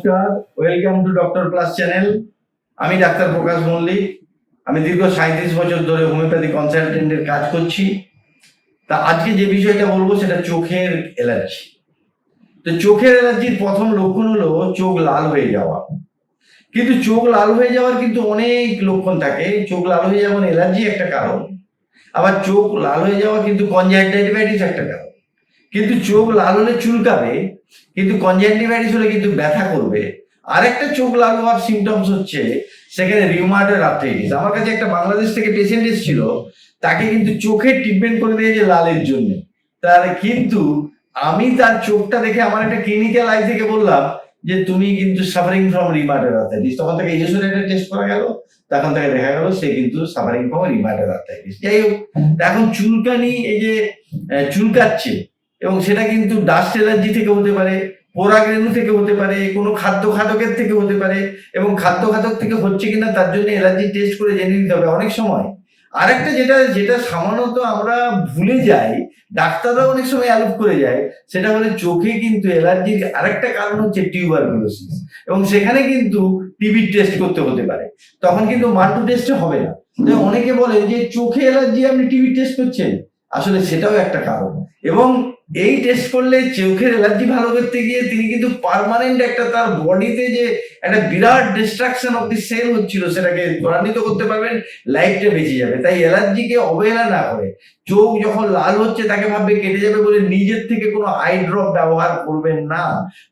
নমস্কার welcome to doctor plus channel আমি doctor Prakash Mallick. আমি দীর্ঘ সাঁত্রিশ বছর ধরে হোমিওপ্যাথি কনসালটেন্টের কাজ করছি। তা আজকে যে বিষয়টা বলব, সেটা চোখের অ্যালার্জি তো চোখের অ্যালার্জির প্রথম লক্ষণ হলো চোখ লাল হয়ে যাওয়া। কিন্তু চোখ লাল হয়ে যাওয়ার কিন্তু অনেক লক্ষণ থাকে। চোখ লাল হয়ে যাওয়ার অ্যালার্জি একটা কারণ। আবার চোখ লাল হয়ে যাওয়া কিন্তু কনজাক্টিভাইটিস একটা কারণ। কিন্তু চোখ লাল হলে চুলকাবে, কিন্তু কনজাক্টিভাইটিস হলে কিন্তু ব্যথা করবে। আরেকটা চোখ লাল হওয়ার সিমটমস হচ্ছে সেখানে রিউমাটয়েড আর্থ্রাইটিস আমার কাছে একটা বাংলাদেশ থেকে পেশেন্ট এসেছিল, তাকে কিন্তু চোখের ট্রিটমেন্ট করে দিয়েছে লালের জন্য। তার কিন্তু আমি তার চোখটা দেখে আমার একটা ক্লিনিক্যাল আই থেকে বললাম যে, তুমি কিন্তু সাফারিং ফ্রম রিমাটেড আর্থ্রাইটিস তখন ইয়েসুর একটা টেস্ট করা গেল, তখন তাকে দেখা গেল সে কিন্তু সাফারিং ফ্রম রিমাটেড আর্থ্রাইটিস যাই হোক, এখন চুলকানি এই যে চুলকাচ্ছে এবং সেটা কিন্তু ডাস্ট অ্যালার্জি থেকে হতে পারে পোরাগ্রেনু থেকে হতে পারে, কোনো খাদ্য খাদকের থেকে হতে পারে, এবং খাদ্য খাদক থেকে হচ্ছে কিনা তার জন্য অ্যালার্জি টেস্ট করে জেনে নিতে হবে অনেক সময়। আরেকটা যেটা যেটা সামান্যত আমরা ভুলে যাই ডাক্তাররা অনেক সময় অ্যালোপ করে যায়, সেটা হলে চোখে কিন্তু অ্যালার্জির আরেকটা কারণ হচ্ছে টিউবারকুলোসিস এবং সেখানে কিন্তু টিবির টেস্ট করতে হতে পারে। তখন কিন্তু মাল্টু টেস্ট হবে না। অনেকে বলে যে, চোখে অ্যালার্জি আপনি টিবি টেস্ট করছেন? আসলে সেটাও একটা কারণ। এবং এই টেস্ট করলে চোখের অ্যালার্জি ভালো করতে গিয়ে তিনি কিন্তু পার্মানেন্ট একটা তার বডিতে যে একটা বিরাট ডিস্ট্রাকশন অফ দি সেল হচ্ছিল, সেটাকে ত্বরান্বিত করতে পারবেন লাইফটা বেঁচে যাবে। তাই অ্যালার্জিকে অবহেলা না করে, চোখ যখন লাল হচ্ছে তাকে ভাববে কেটে যাবে বলে নিজের থেকে কোনো আই ড্রপ ব্যবহার করবেন না।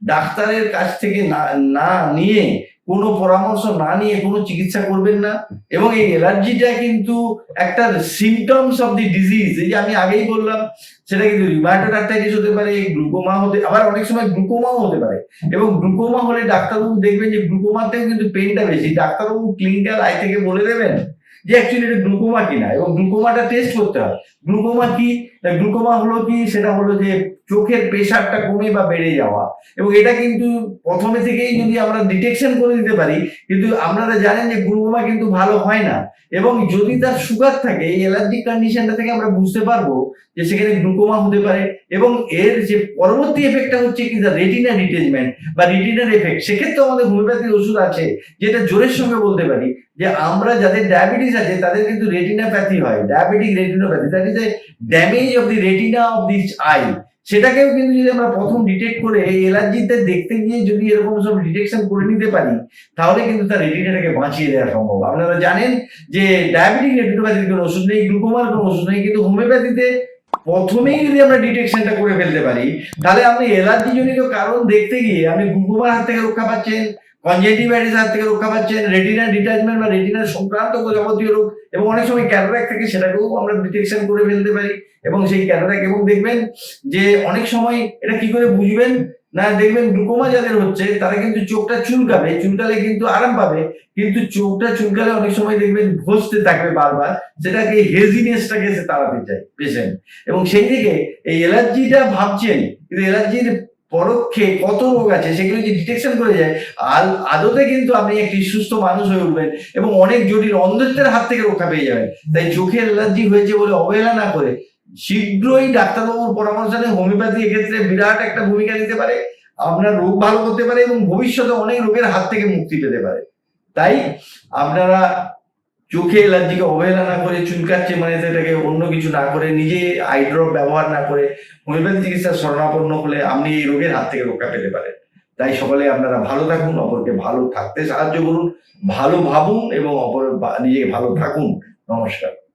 ডাক্তারের কাছ থেকে না না নিয়ে কোনো পরামর্শ না নিয়ে কোনো চিকিৎসা করবেন না। এবং এই অ্যালার্জিটা কিন্তু একটা সিমটমস অফ দি ডিজিজ এই যে আমি আগেই বললাম, সেটা কিন্তু রিমাটোড আর্থাইটিস হতে পারে গ্লুকোমা হতে, আবার অনেক সময় গ্লুকোমাও হতে পারে। এবং গ্লুকোমা হলে ডাক্তারবাবু দেখবেন যে গ্লুকোমাতেও কিন্তু পেনটা বেশি। ডাক্তারবাবু ক্লিনিক্যাল আই থেকে বলে দেবেন যে অ্যাকচুয়ালি এটা গ্লুকোমা কিনা এবং গ্লুকোমাটা টেস্ট করতে হয়। গ্লুকোমা কি? গ্লুকোমা হলো কি? সেটা হলো যে চোখের প্রেশারটা কমে বা বেড়ে যাওয়া। এবং এটা কিন্তু প্রথমে থেকেই যদি আমরা ডিটেকশন করে দিতে পারি, কিন্তু আপনারা জানেন যে গ্লুকোমা কিন্তু ভালো হয় না। এবং যদি তার সুগার থাকে, এই অ্যালার্জিক কন্ডিশনটা থেকে আমরা বুঝতে পারব যে সেখানে গ্লুকোমা হতে পারে। এবং এর যে পরবর্তী এফেক্টটা হচ্ছে কি? রেটিনা ডিটেচমেন্ট বা রিটিনার এফেক্ট সেক্ষেত্রে আমাদের হোমিওপ্যাথির ওষুধ আছে, যেটা জোরের সঙ্গে বলতে পারি। যে আমরা যাদের ডায়াবেটিস আছে, তাদের কিন্তু রেটিনাপ্যাথি হয় diabetic retinopathy is a damage of the retina of this eye সেটাকেও কিন্তু যদি আমরা প্রথম ডিটেক্ট করে এই অ্যালার্জিতে দেখতে গিয়ে যদি এরকম সব ডিটেকশন করে নিতে পারি, তাহলে কিন্তু তার রেটিনাটাকে বাঁচিয়ে দেওয়া সম্ভব। আপনারা জানেন যে ডায়াবেটিক রেটিনোপ্যাথির কোনো ওষুধ নেই গ্লুকোমার কোনো ওষুধ নেই, কিন্তু হোমিওপ্যাথিতে প্রথমেই যদি আমরা ডিটেকশনটা করে ফেলতে পারি, তাহলে আপনি অ্যালার্জি জনিত কারণ দেখতে গিয়ে আপনি গ্লুকোমার হাত থেকে রক্ষা পাচ্ছেন কনজেন্টিভাইটিস হাত থেকে রক্ষা পাচ্ছেন রেটিনা ডিটাচমেন্ট বা রেটিনার সংক্রান্ত যাবতীয় রোগ এবং অনেক সময় ক্যাটারাক থাকে সেটাকেও আমরা ডিটেকশন করে ফেলতে পারি এবং সেই ক্যাটারাক এবং দেখবেন যে অনেক সময় এটা কি করে বুঝবেন না দেখবেন গ্লুকোমা যাদের হচ্ছে, তারা কিন্তু চোখটা চুলকাবে, চুলকালে কিন্তু আরাম পাবে, কিন্তু চোখটা চুলকালে অনেক সময় দেখবেন ঘষতে থাকবে বারবার, সেটাকে হেজিনেসটাকে সে তাড়াতে চায় পেশেন্ট এবং সেই দিকে এই অ্যালার্জিটা ভাবছেন, কিন্তু অ্যালার্জির পরোক্ষে কত রোগ আছে সেগুলো যদি ডিটেকশন করে যায় আদতে কিন্তু আপনি একটি সুস্থ মানুষ হয়ে উঠবেন এবং অনেক জটিল অন্ধত্বের হাত থেকে রক্ষা পেয়ে যাবেন। তাই চোখের অ্যালার্জি হয়েছে বলে অবহেলা না করে শীঘ্রই ডাক্তারবাবুর পরামর্শ নিয়ে হোমিওপ্যাথি এক্ষেত্রে বিরাট একটা ভূমিকা নিতে পারে, আপনার রোগ ভালো করতে পারে এবং ভবিষ্যতে অনেক রোগের হাত থেকে মুক্তি পেতে পারে। তাই আপনারা চোখে অ্যালার্জিকে অবহেলা না করে, চুলকাচ্ছে মানে সেটাকে অন্য কিছু না করে, নিজে আইড্রপ ব্যবহার না করে হোমিওপ্যাথি চিকিৎসার শরণাপন্ন হলে আপনি এই রোগের হাত থেকে রক্ষা পেতে পারেন। তাই সকলে আপনারা ভালো থাকুন, অপরকে ভালো থাকতে সাহায্য করুন, ভালো ভাবুন এবং অপর নিজেকে ভালো থাকুন। নমস্কার।